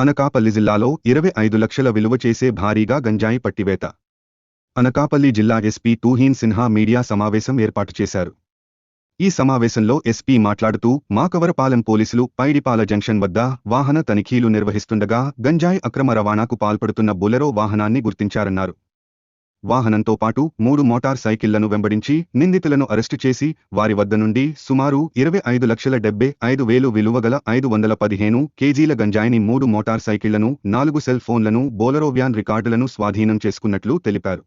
అనకాపల్లి జిల్లాలో ఇరవై ఐదు లక్షల విలువ చేసే భారీగా గంజాయి పట్టివేత. అనకాపల్లి జిల్లా ఎస్పీ తూహీన్ సిన్హా మీడియా సమావేశం ఏర్పాటు చేశారు. ఈ సమావేశంలో ఎస్పీ మాట్లాడుతూ మాకవరపాలెం పోలీసులు పైడిపాల జంక్షన్ వద్ద వాహన తనిఖీలు నిర్వహిస్తుండగా గంజాయి అక్రమ రవాణాకు పాల్పడుతున్న బులెరో వాహనాన్ని గుర్తించారన్నారు. వాహనంతో పాటు మూడు మోటార్ సైకిళ్ళను వెంబడించి నిందితులను అరెస్టు చేసి వారి వద్ద నుండి సుమారు ఇరవై ఐదు లక్షల డెబ్బై ఐదు వేలు విలువగల ఐదు వందల పదిహేను కేజీల గంజాయిని మూడు మోటార్ సైకిళ్ళను నాలుగు సెల్ ఫోన్లను బోలరో వ్యాన్ రికార్డులను స్వాధీనం చేసుకున్నట్లు తెలిపారు.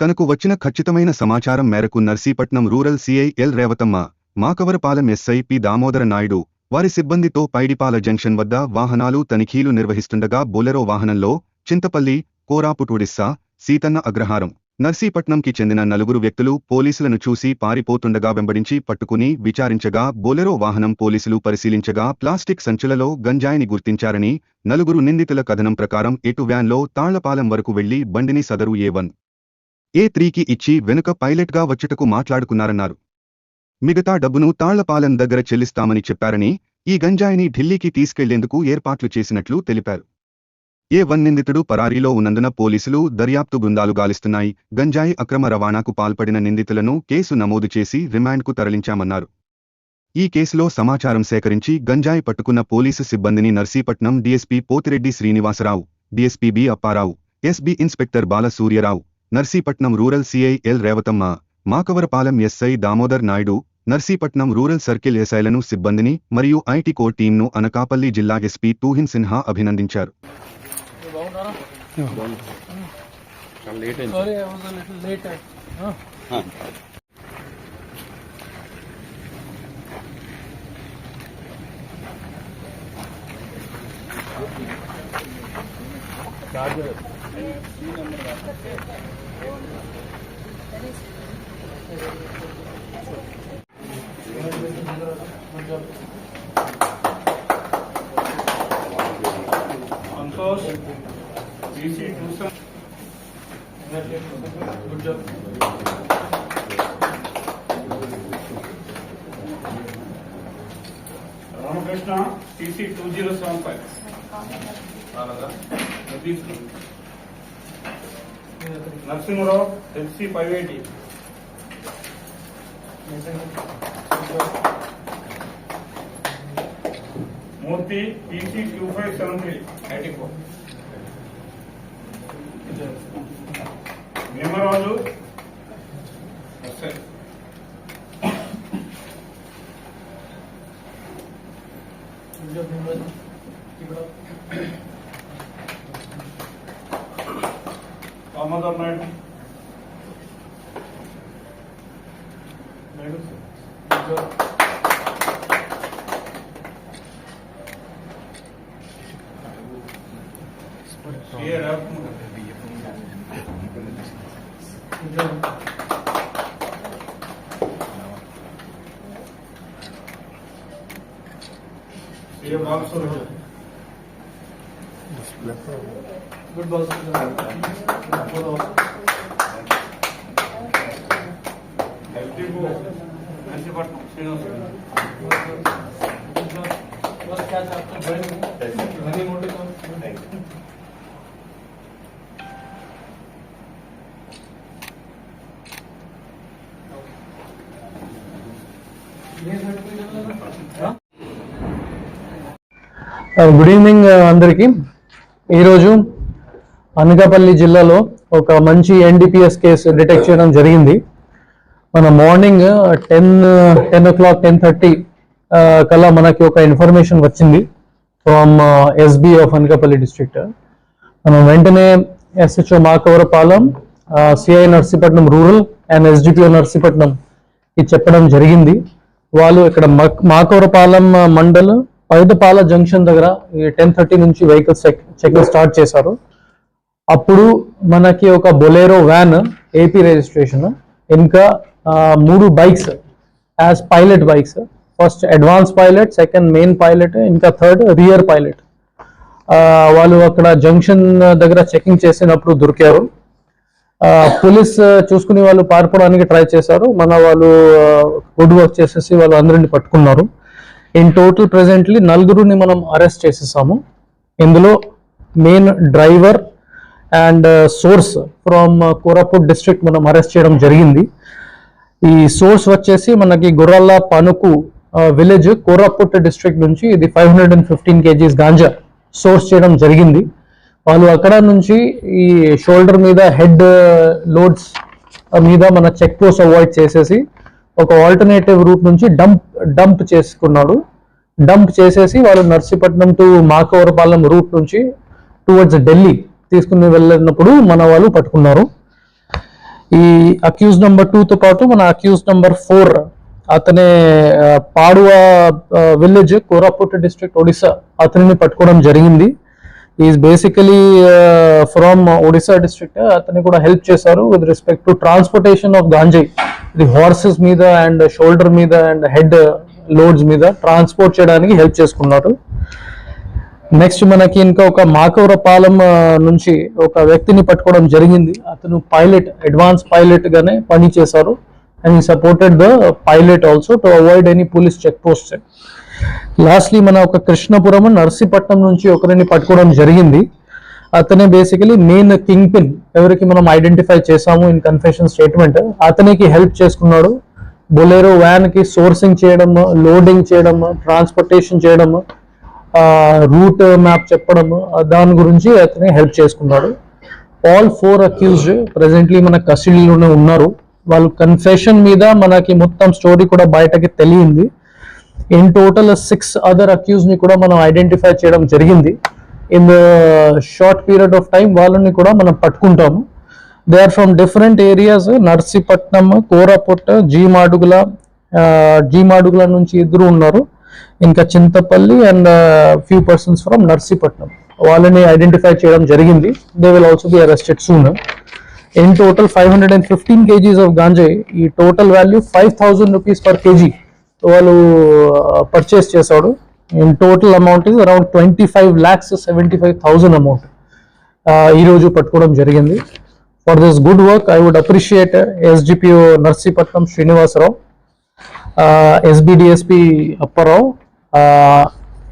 తనకు వచ్చిన ఖచ్చితమైన సమాచారం మేరకు Narsipatnam rural CI L Revathamma Makavarapalem SI P Damodara Naidu వారి సిబ్బందితో పైడిపాల జంక్షన్ వద్ద వాహనాలు తనిఖీలు నిర్వహిస్తుండగా బొలెరో వాహనంలో చింతపల్లి కోరాపుటుడిస్సా సీతన్న అగ్రహారం. నర్సీపట్నంకి చెందిన నలుగురు వ్యక్తులు పోలీసులను చూసి పారిపోతుండగా వెంబడించి పట్టుకుని విచారించగా బొలెరో వాహనం పోలీసులు పరిశీలించగా ప్లాస్టిక్ సంచులలో గంజాయిని గుర్తించారని నలుగురు నిందితుల కథనం ప్రకారం ఎటు వ్యాన్లో తాళ్ళపాలెం వరకు వెళ్ళి బండిని సదరు ఏ వన్. ఏ త్రీకి ఇచ్చి వెనుక పైలట్గా వచ్చుటకు మాట్లాడుకున్నారన్నారు. మిగతా డబ్బును తాళ్ళపాలెం దగ్గర చెల్లిస్తామని చెప్పారని ఈ గంజాయిని ఢిల్లీకి తీసుకెళ్ళేందుకు ఏర్పాట్లు చేసినట్లు తెలిపారు. ఏ వన్ నిందితుడు పరారీలో ఉన్నందున పోలీసులు దర్యాప్తు బృందాలు గాలిస్తున్నాయి. గంజాయి అక్రమ రవాణాకు పాల్పడిన నిందితులను కేసు నమోదు చేసి రిమాండ్కు తరలించామన్నారు. ఈ కేసులో సమాచారం సేకరించి గంజాయి పట్టుకున్న పోలీసు సిబ్బందిని Narsipatnam DSP Pothireddy Srinivasarao DSP B Apparao SB inspector Balasuryarao Narsipatnam rural CI L Revathamma Makavarapalem SI Damodar Naidu Narsipatnam rural circle ఎస్ఐలను సిబ్బందిని మరియు ఐటీ కోర్ టీంను అనకాపల్లి జిల్లా ఎస్పీ తూహిన్ సిన్హా అభినందించారు. చాలా లేట్ అయింది sorry I was little late Santosh Ramakrishna TC two zero seven five Narasimharao HC five eighty Murthy TC two five seven three eighty four Bhimaraju SI good job Nimmal ఇక్కడ దామోదర్ నాయుడు ये monsoon है good ball LTO ऐसे पर सीनो बस क्या चाहते हैं। हनी मोटे कौन थैंक यू ये सर्टिफिकेट लगा हाँ? Uh, గుడ్ ఈవినింగ్ uh, అందరికీ. ఈరోజు అనకాపల్లి జిల్లాలో ఒక మంచి ఎన్డిపిఎస్ కేసు డిటెక్ట్ చేయడం జరిగింది. మన morning ten ten o'clock ten thirty కల్లా మనకి ఒక ఇన్ఫర్మేషన్ వచ్చింది from SB of Anakapalli district మనం వెంటనే SHO Makavarapalem uh, CI Narsipatnam rural and SDPO నర్సీపట్నంకి ఇది చెప్పడం జరిగింది. వాళ్ళు ఇక్కడ మాకవరపాలెం మండలం పైదపాల జంక్షన్ దగ్గర టెన్ థర్టీ నుంచి వెహికల్స్ చెకింగ్ స్టార్ట్ చేశారు. అప్పుడు మనకి ఒక బొలేరో వ్యాన్ ఏపీ రిజిస్ట్రేషన్ ఇంకా మూడు bikes as pilot bikes first advance pilot second main pilot ఇంకా థర్డ్ రియర్ పైలట్ వాళ్ళు అక్కడ జంక్షన్ దగ్గర చెకింగ్ చేసినప్పుడు దొరికారు. పోలీస్ చూసుకుని వాళ్ళు పారిపోవడానికి ట్రై చేశారు. మన వాళ్ళు గుడ్ వర్క్ చేసేసి వాళ్ళు అందరిని పట్టుకున్నారు. ఇన్ టోటల్ ప్రజెంట్లీ నలుగురిని మనం అరెస్ట్ చేసేసాము. ఇందులో main driver and source from Koraput district మనం అరెస్ట్ చేయడం జరిగింది. ఈ సోర్స్ వచ్చేసి మనకి గుర్రాల పనుకు విలేజ్ కోరాపుట్ డిస్ట్రిక్ట్ నుంచి ఇది five hundred and fifteen kgs ganja source చేయడం జరిగింది. వాళ్ళు అక్కడ నుంచి ఈ షోల్డర్ మీద హెడ్ లోడ్స్ uh, మీద మన చెక్ పోస్ట్ అవాయిడ్ చేసేసి ఒక ఆల్టర్నేటివ్ రూట్ నుంచి డంప్ డంప్ చేసుకున్నాడు. డంప్ చేసేసి వాళ్ళు నర్సీపట్నం టు మాకవరపాలెం రూట్ నుంచి టువర్డ్స్ ఢిల్లీ తీసుకుని వెళ్ళినప్పుడు మన వాళ్ళు పట్టుకున్నారు. ఈ అక్యూజ్ నెంబర్తో పాటు మన అక్యూజ్ నెంబర్ ఫోర్ అతనే పాడువా విలేజ్ కోరాపుట్ డిస్ట్రిక్ట్ ఒడిశా అతనిని పట్టుకోవడం జరిగింది. Is basically from Odisha district అతన్ని కూడా హెల్ప్ చేశారు with respect to transportation of ganja ఇది హార్సెస్ మీద అండ్ షోల్డర్ మీద అండ్ హెడ్ లోడ్స్ మీద ట్రాన్స్పోర్ట్ చేయడానికి హెల్ప్ చేసుకున్నారు. నెక్స్ట్ మనకి ఇంకా ఒక మాకవరపాలెం నుంచి ఒక వ్యక్తిని పట్టుకోవడం జరిగింది. అతను పైలట్ అడ్వాన్స్ పైలట్ గానే పని చేశారు and supported the pilot also to avoid any police check post lastly మన ఒక కృష్ణపురం నర్సీపట్నం నుంచి ఒకరిని పట్టుకోవడం జరిగింది. అతనే బేసికలీ మెయిన్ కింగ్ పిన్ ఎవరికి మనం ఐడెంటిఫై చేసాము ఇన్ కన్ఫెషన్ స్టేట్మెంట్ అతనికి హెల్ప్ చేసుకున్నాడు. బొలేరో వ్యాన్కి సోర్సింగ్ చేయడం లోడింగ్ చేయడం ట్రాన్స్పోర్టేషన్ చేయడం రూట్ మ్యాప్ చెప్పడం దాని గురించి అతనే హెల్ప్ చేసుకున్నాడు. ఆల్ ఫోర్ అక్యూజ్డ్ ప్రెసెంట్లీ మన కస్టడీలోనే ఉన్నారు. వాళ్ళు కన్ఫెషన్ మీద మనకి మొత్తం స్టోరీ కూడా బయటకి తెలియంది. ఇన్ టోటల్ సిక్స్ అదర్ అక్యూజ్ని కూడా మనం ఐడెంటిఫై చేయడం జరిగింది. In the short period of time వాళ్ళని కూడా మనం పట్టుకుంటాము. They are from different areas Narsipatnam కోరాపుట్ట G Madugula Madugula నుంచి ఇద్దరు ఉన్నారు. ఇంకా Chintapalli and few persons from Narsipatnam. వాళ్ళని ఐడెంటిఫై చేయడం జరిగింది. They will also be arrested soon in total five hundred and fifteen kgs of గాంజాయి ఈ total value five thousand rupees per kg. వాళ్ళు purchase చేశాడు. In total amount is around twenty five lakhs seventy five thousand amount ఈ రోజు పట్టుకోవడం జరిగింది. For this good work I would appreciate SDPO Narsipatnam Srinivasarao SB DSP Apparao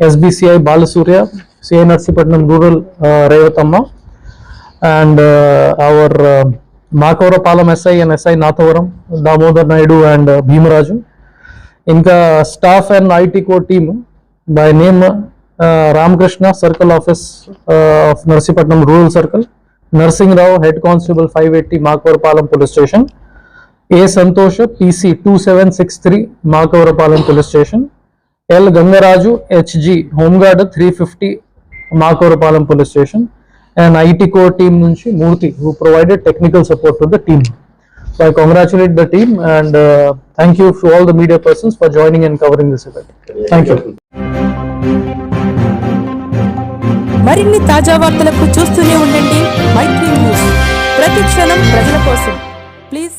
SB CI Balasurya CI Narsipatnam rural Revathamma and our Makavarapalem SI and SI Nathavaram Damodar Naidu and Bhimaraju ఇంకా staff and IT core team by name Ramakrishna circle office of Narsipatnam rural circle Narsingrao head constable five eighty Makavarapalem police station A Santosh PC two seven six three Makavarapalem police station L Gangaraju HG home guard three fifty Makavarapalem police station and IT core team నుంచి Murthy who provided technical support to the team So I congratulate the team and uh, thank you to all the media persons for joining and covering this event. Thank you. మరిన్ని తాజా వార్తలకు చూస్తూనే ఉండండి మైత్రి news ప్రతి క్షణం ప్రజల కోసం please